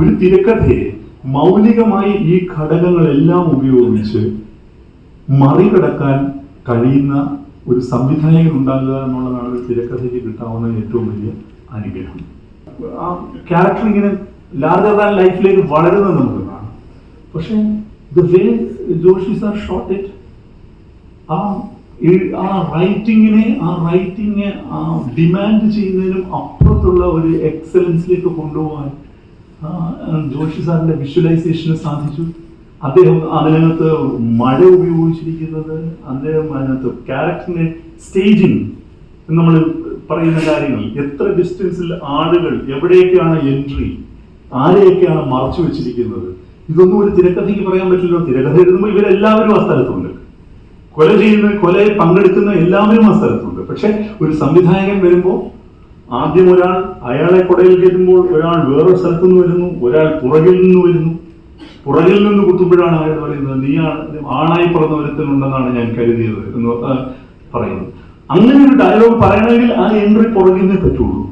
ഒരു തിരക്കഥയെ മൗലികമായി ഈ ഘടകങ്ങളെല്ലാം ഉപയോഗിച്ച് മറികടക്കാൻ കഴിയുന്ന ഒരു സംവിധായകൻ ഉണ്ടാകുക എന്നുള്ളതാണ് ഒരു തിരക്കഥയ്ക്ക് കിട്ടാവുന്ന ഏറ്റവും വലിയ അനുഗ്രഹം. ആ ക്യാരക്ടർ ഇങ്ങനെ ലാർജർ ദാൻ ലൈഫിലേക്ക് വളരുന്നത് നമുക്ക് കാണാം. പക്ഷേ the way Joshi sir shot it ആ ആ റൈറ്റിങ്ങിനെ ആ റൈറ്റിങ്ങിനെ ഡിമാൻഡ് ചെയ്യുന്നതിനും അപ്പുറത്തുള്ള ഒരു എക്സലൻസിലേക്ക് കൊണ്ടുപോകാൻ ജോഷി സാറിന്റെ വിഷ്വലൈസേഷന് സാധിച്ചു. അദ്ദേഹം അതിനകത്ത് മഴ ഉപയോഗിച്ചിരിക്കുന്നത് അദ്ദേഹം അതിനകത്ത് ക്യാരക്ടറിനെ സ്റ്റേജിങ് നമ്മൾ പറയുന്ന കാര്യങ്ങൾ. എത്ര ഡിസ്റ്റൻസിൽ ആളുകൾ എവിടെയൊക്കെയാണ് എൻട്രി ആരെയൊക്കെയാണ് മറച്ചു വെച്ചിരിക്കുന്നത്. ഇതൊന്നും ഒരു തിരക്കഥയ്ക്ക് പറയാൻ പറ്റില്ലല്ലോ. തിരക്കഥ എഴുതുമ്പോൾ ഇവരെല്ലാവരും ആ സ്ഥലത്തുണ്ട്. കൊല ചെയ്യുന്ന കൊലയിൽ പങ്കെടുക്കുന്ന എല്ലാവരും ആ സ്ഥലത്തുണ്ട്. പക്ഷെ ഒരു സംവിധായകൻ വരുമ്പോൾ ആദ്യം ഒരാൾ അയാളെ കൊടയിൽ കയറ്റുമ്പോൾ ഒരാൾ വേറെ സ്ഥലത്തു നിന്ന് വരുന്നു ഒരാൾ പുറകിൽ നിന്ന് വരുന്നു. പുറകിൽ നിന്ന് കുത്തുമ്പോഴാണ് അയാൾ പറയുന്നത് നീയാണ് ആണായി പറഞ്ഞ ഒരുത്തനുണ്ടെന്നാണ് ഞാൻ കരുതിയത് എന്ന് പറയുന്നത് അങ്ങനെ ഒരു ഡയലോഗ് പറയണമെങ്കിൽ ആ എൻട്രി പുറകിൽ നിന്നേ പറ്റുള്ളൂ.